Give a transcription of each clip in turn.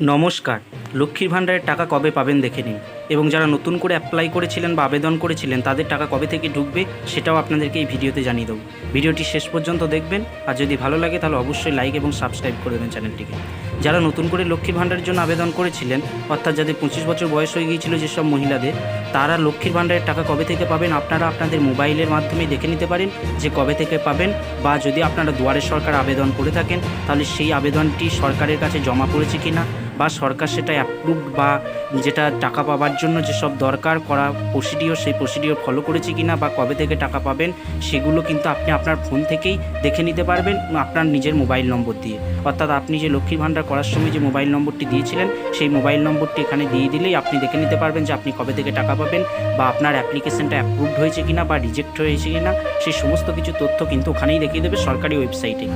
নমস্কার, লক্ষ্মীর ভাণ্ডারের টাকা কবে পাবেন দেখে নিন। এবং যারা নতুন করে অ্যাপ্লাই করেছিলেন বা আবেদন করেছিলেন, তাদের টাকা কবে থেকে ঢুকবে সেটাও আপনাদেরকে এই ভিডিওতে জানিয়ে দেবো। ভিডিওটি শেষ পর্যন্ত দেখবেন, আর যদি ভালো লাগে তাহলে অবশ্যই লাইক এবং সাবস্ক্রাইব করে দেবেন চ্যানেলটিকে। যারা নতুন করে লক্ষ্মীর ভাণ্ডারের জন্য আবেদন করেছিলেন, অর্থাৎ যাদের পঁচিশ বছর বয়স হয়ে গিয়েছিল যেসব মহিলাদের, তারা লক্ষ্মীর ভাণ্ডারের টাকা কবে থেকে পাবেন আপনারা আপনাদের মোবাইলের মাধ্যমে দেখে নিতে পারেন যে কবে থেকে পাবেন, বা যদি আপনারা দুয়ারে সরকার আবেদন করে থাকেন, তাহলে সেই আবেদনটি সরকারের কাছে জমা পড়েছে কি না বা সরকার সেটা অ্যাপ্রুভড বা যেটা টাকা পাওয়ার জন্য যেসব দরকার করা প্রসিডিওর সেই প্রসিডিওর ফলো করেছে কিনা, বা কবে থেকে টাকা পাবেন, সেগুলো কিন্তু আপনি আপনার ফোন থেকেই দেখে নিতে পারবেন, আপনার নিজের মোবাইল নম্বর দিয়ে। অর্থাৎ আপনি যে লক্ষ্মীর ভাণ্ডার করার সময় যে মোবাইল নম্বরটি দিয়েছিলেন, সেই মোবাইল নম্বরটি এখানে দিয়ে দিলেই আপনি দেখে নিতে পারবেন যে আপনি কবে থেকে টাকা পাবেন বা আপনার অ্যাপ্লিকেশনটা অ্যাপ্রুভড হয়েছে কিনা বা রিজেক্ট হয়েছে কিনা, সেই সমস্ত কিছু তথ্য কিন্তু ওখানেই দেখিয়ে দেবে সরকারি ওয়েবসাইটে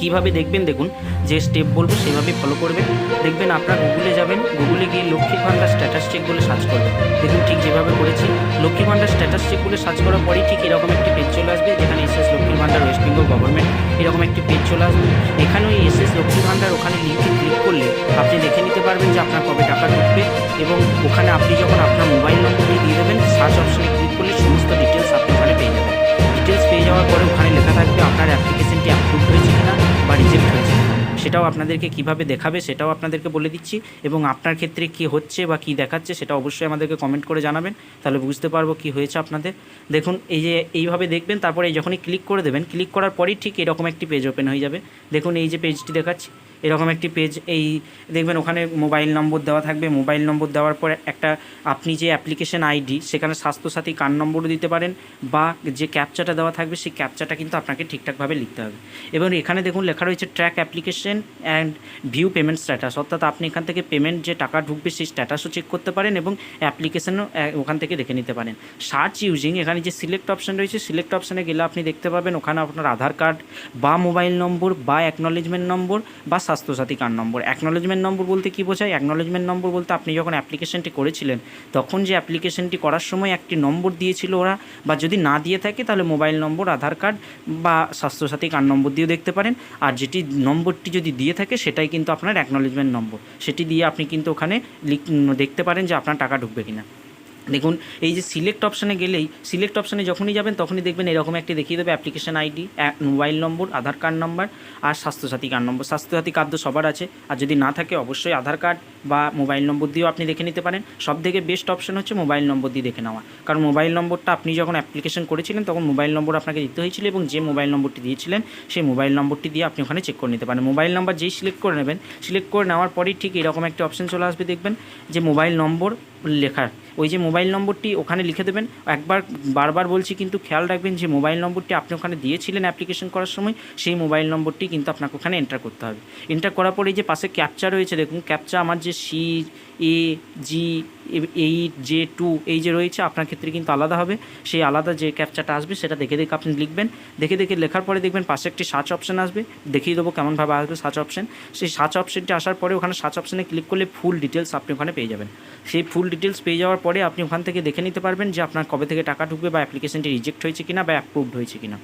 কীভাবে দেখবেন দেখুন, যে স্টেপ বলব সেভাবে ফলো করবেন। দেখবেন আপনার গুগলে যাবেন গুগলে গিয়ে লক্ষ্মীর ভাণ্ডার স্ট্যাটাস চেক বলে সার্চ করবেন। দেখুন ঠিক যেভাবে করেছি। লক্ষ্মীর ভাণ্ডার স্ট্যাটাস চেক বলে সার্চ করার পরেই ঠিক এরকম একটি পেজ চলে আসবে যেখানে ভাণ্ডার ওয়েস্ট বেঙ্গল গভর্নমেন্ট এরকম একটি পেজ চলে আসবে। এখানে ওই এস এস লক্ষ্মী ভান্ডার ওখানে লিঙ্কে ক্লিক করলে আপনি দেখে নিতে পারবেন যে আপনার কবে টাকা ঢুকবে এবং ওখানে আপনি যখন আপনার মোবাইল নম্বরটি দিয়ে দেবেন সার্চ অপশনে ক্লিক করলে সমস্ত ডিটেলস আপনি ওখানে পেয়ে যাবেন। ডিটেলস পেয়ে যাওয়ার পরে ওখানে লেখা থাকবে আপনার অ্যাপ্লিকেশনটি অ্যাপ্রুভ সেটাও আপনাদেরকে কীভাবে দেখাবে সেটাও আপনাদেরকে বলে দিচ্ছি। এবং আপনার ক্ষেত্রে কি হচ্ছে বা কি দেখাচ্ছে সেটা অবশ্যই আমাদেরকে কমেন্ট করে জানাবেন। তাহলে বুঝতে পারব কি হয়েছে আপনাদের। দেখুন, এই যে এইভাবে দেখবেন, তারপরে যখনই ক্লিক করে দেবেন ক্লিক করার পরেই ঠিক এরকম একটি পেজ ওপেন হয়ে যাবে। দেখুন, এই যে পেজটি দেখাচ্ছি। এরকম একটি পেজ এই দেখবেন ওখানে মোবাইল নম্বর দেওয়া থাকবে। মোবাইল নম্বর দেওয়ার পরে একটা, আপনি যে অ্যাপ্লিকেশন আইডি সেখানে স্বাস্থ্যসাথী কার্ড নম্বরও দিতে পারেন বা যে ক্যাপচাটা দেওয়া থাকবে, সেই ক্যাপচাটা কিন্তু আপনাকে ঠিকঠাকভাবে লিখতে হবে। এবং এখানে দেখুন লেখা রয়েছে track application and view payment status অর্থাৎ আপনি এখান থেকে পেমেন্ট যে টাকা ঢুকবে, সেই স্ট্যাটাসও চেক করতে পারেন এবং অ্যাপ্লিকেশনও ওখান থেকে দেখে নিতে পারেন। সার্চ ইউজিং এখানে যে সিলেক্ট অপশান রয়েছে সিলেক্ট অপশানে গেলে আপনি দেখতে পাবেন ওখানে আপনার আধার কার্ড বা মোবাইল নম্বর বা অ্যাকনোলেজমেন্ট নম্বর বা Swasthya Sathi card number. Acknowledgement number বলতে কী বোঝায়? অ্যাকনলেজমেন্ট নম্বর বলতে আপনি যখন অ্যাপ্লিকেশনটি করেছিলেন, তখন যে অ্যাপ্লিকেশনটি করার সময় একটি নম্বর দিয়েছিল ওরা, বা যদি না দিয়ে থাকে, তাহলে মোবাইল নম্বর আধার কার্ড বা স্বাস্থ্যসাথী কার্ড নম্বর দিয়েও দেখতে পারেন। আর যেটি নম্বরটি যদি দিয়ে থাকে, সেটাই কিন্তু আপনার অ্যাকনলেজমেন্ট নম্বর সেটি দিয়ে আপনি কিন্তু ওখানে দেখতে পারেন যে আপনার টাকা ঢুকবে কিনা। দেখুন, এই যে সিলেক্ট অপশানে গেলেই সিলেক্ট অপশানে যখনই যাবেন, তখনই দেখবেন এরকম একটি দেখিয়ে দেবে application ID mobile number Aadhaar card number আর Swasthya Sathi card number Swasthya Sathi card তো সবার আছে, আর যদি না থাকে অবশ্যই আধার কার্ড বা মোবাইল নম্বর দিয়েও আপনি দেখে নিতে পারেন। সব থেকে বেস্ট অপশন হচ্ছে মোবাইল নম্বর দিয়ে দেখে নেওয়া। কারণ মোবাইল নম্বরটা আপনি যখন অ্যাপ্লিকেশন করেছিলেন, তখন মোবাইল নম্বর আপনাকে দিতে হয়েছিল এবং যে মোবাইল নম্বরটি দিয়েছিলেন, সেই মোবাইল নম্বরটি দিয়ে আপনি ওখানে চেক করে নিতে পারেন। মোবাইল নম্বর যেই সিলেক্ট করে নেবেন সিলেক্ট করে নেওয়ার পরেই ঠিক এরকম একটা অপশন চলে আসবে, দেখবেন যে মোবাইল নম্বর লেখার ওই যে মোবাইল নম্বরটি ওখানে লিখে দেবেন। একবার, বারবার বলছি কিন্তু খেয়াল রাখবেন যে মোবাইল নম্বরটি আপনি ওখানে দিয়েছিলেন অ্যাপ্লিকেশন করার সময়, সেই মোবাইল নম্বরটি কিন্তু আপনাকে ওখানে এন্টার করতে হবে। এন্টার করার পরে এই যে পাশে ক্যাপচা রয়েছে, দেখুন ক্যাপচা আমার যে C A G eight J two এই যে রয়েছে, আপনার ক্ষেত্রে কিন্তু আলাদা হবে। সেই আলাদা যে ক্যাপচাটা আসবে, সেটা দেখে দেখে আপনি লিখবেন। দেখে দেখে লেখার পরে দেখবেন পাশে একটি সার্চ অপশান আসবে। দেখিয়ে দেবো কেমনভাবে আসবে সার্চ অপশান সেই সার্চ অপশানটি আসার পরে ওখানে সার্চ অপশানে ক্লিক করলে ফুল ডিটেলস আপনি ওখানে পেয়ে যাবেন। সেই ফুল ডিটেলস পেয়ে যাওয়ার পরে আপনি ওখান থেকে দেখে নিতে পারবেন যে আপনার কবে থেকে টাকা ঢুকবে বা অ্যাপ্লিকেশনটি রিজেক্ট হয়েছে কিনা বা অ্যাপ্রুভড হয়েছে কিনা।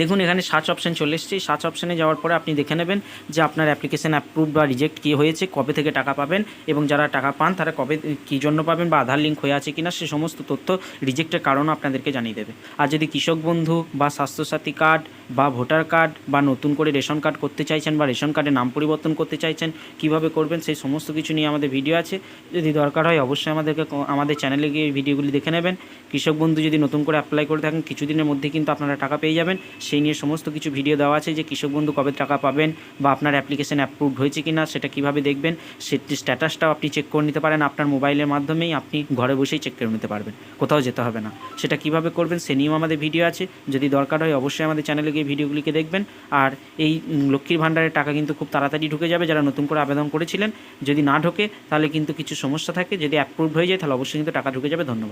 দেখুন, এখানে সার্চ অপশান চলে এসছে। সার্চ অপশানে যাওয়ার পরে আপনি দেখে নেবেন যে আপনার অ্যাপ্লিকেশান অ্যাপ্রুভ বা রিজেক্ট কী হয়েছে, কবে থেকে টাকা পাবেন এবং যারা টাকা পান, তারা কবে, কী জন্য পাবেন বা আধার লিঙ্ক হয়ে আছে কিনা, সে সমস্ত তথ্য রিজেক্টের কারণও আপনাদেরকে জানিয়ে দেবে। আর যদি কৃষক বন্ধু বা স্বাস্থ্যসাথী কার্ড বা ভোটার কার্ড বা নতুন করে রেশন কার্ড করতে চাইছেন বা রেশন কার্ডে নাম পরিবর্তন করতে চাইছেন, কীভাবে করবেন, সেই সমস্ত কিছু নিয়ে আমাদের ভিডিও আছে। যদি দরকার হয়, অবশ্যই আমাদেরকে আমাদের চ্যানেলে গিয়ে ভিডিওগুলি দেখে নেবেন। কৃষক বন্ধু যদি নতুন করে অ্যাপ্লাই করে থাকেন, কিছুদিনের মধ্যে কিন্তু আপনারা টাকা পেয়ে যাবেন। সেই নিয়ে সমস্ত কিছু ভিডিও দেওয়া আছে যে কৃষক বন্ধু কবে টাকা পাবেন বা আপনার অ্যাপ্লিকেশান অ্যাপ্রুভড হয়েছে কি না সেটা কীভাবে দেখবেন সেটি স্ট্যাটাসটাও আপনি চেক করে নিতে পারেন। আপনার মোবাইলের মাধ্যমেই আপনি ঘরে বসেই চেক করে নিতে পারবেন। কোথাও যেতে হবে না। সেটা কীভাবে করবেন, সে নিয়েও আমাদের ভিডিও আছে। যদি দরকার হয় অবশ্যই আমাদের চ্যানেলে গিয়ে ভিডিওগুলিকে দেখবেন। আর এই লক্ষ্মীর ভাণ্ডারের টাকা কিন্তু খুব তাড়াতাড়ি ঢুকে যাবে যারা নতুন করে আবেদন করেছিলেন। যদি না ঢোকে, তাহলে কিন্তু কিছু সমস্যা থাকে। যদি অ্যাপ্রুভড হয়ে যায়, তাহলে অবশ্যই কিন্তু টাকা ঢুকে যাবে। ধন্যবাদ।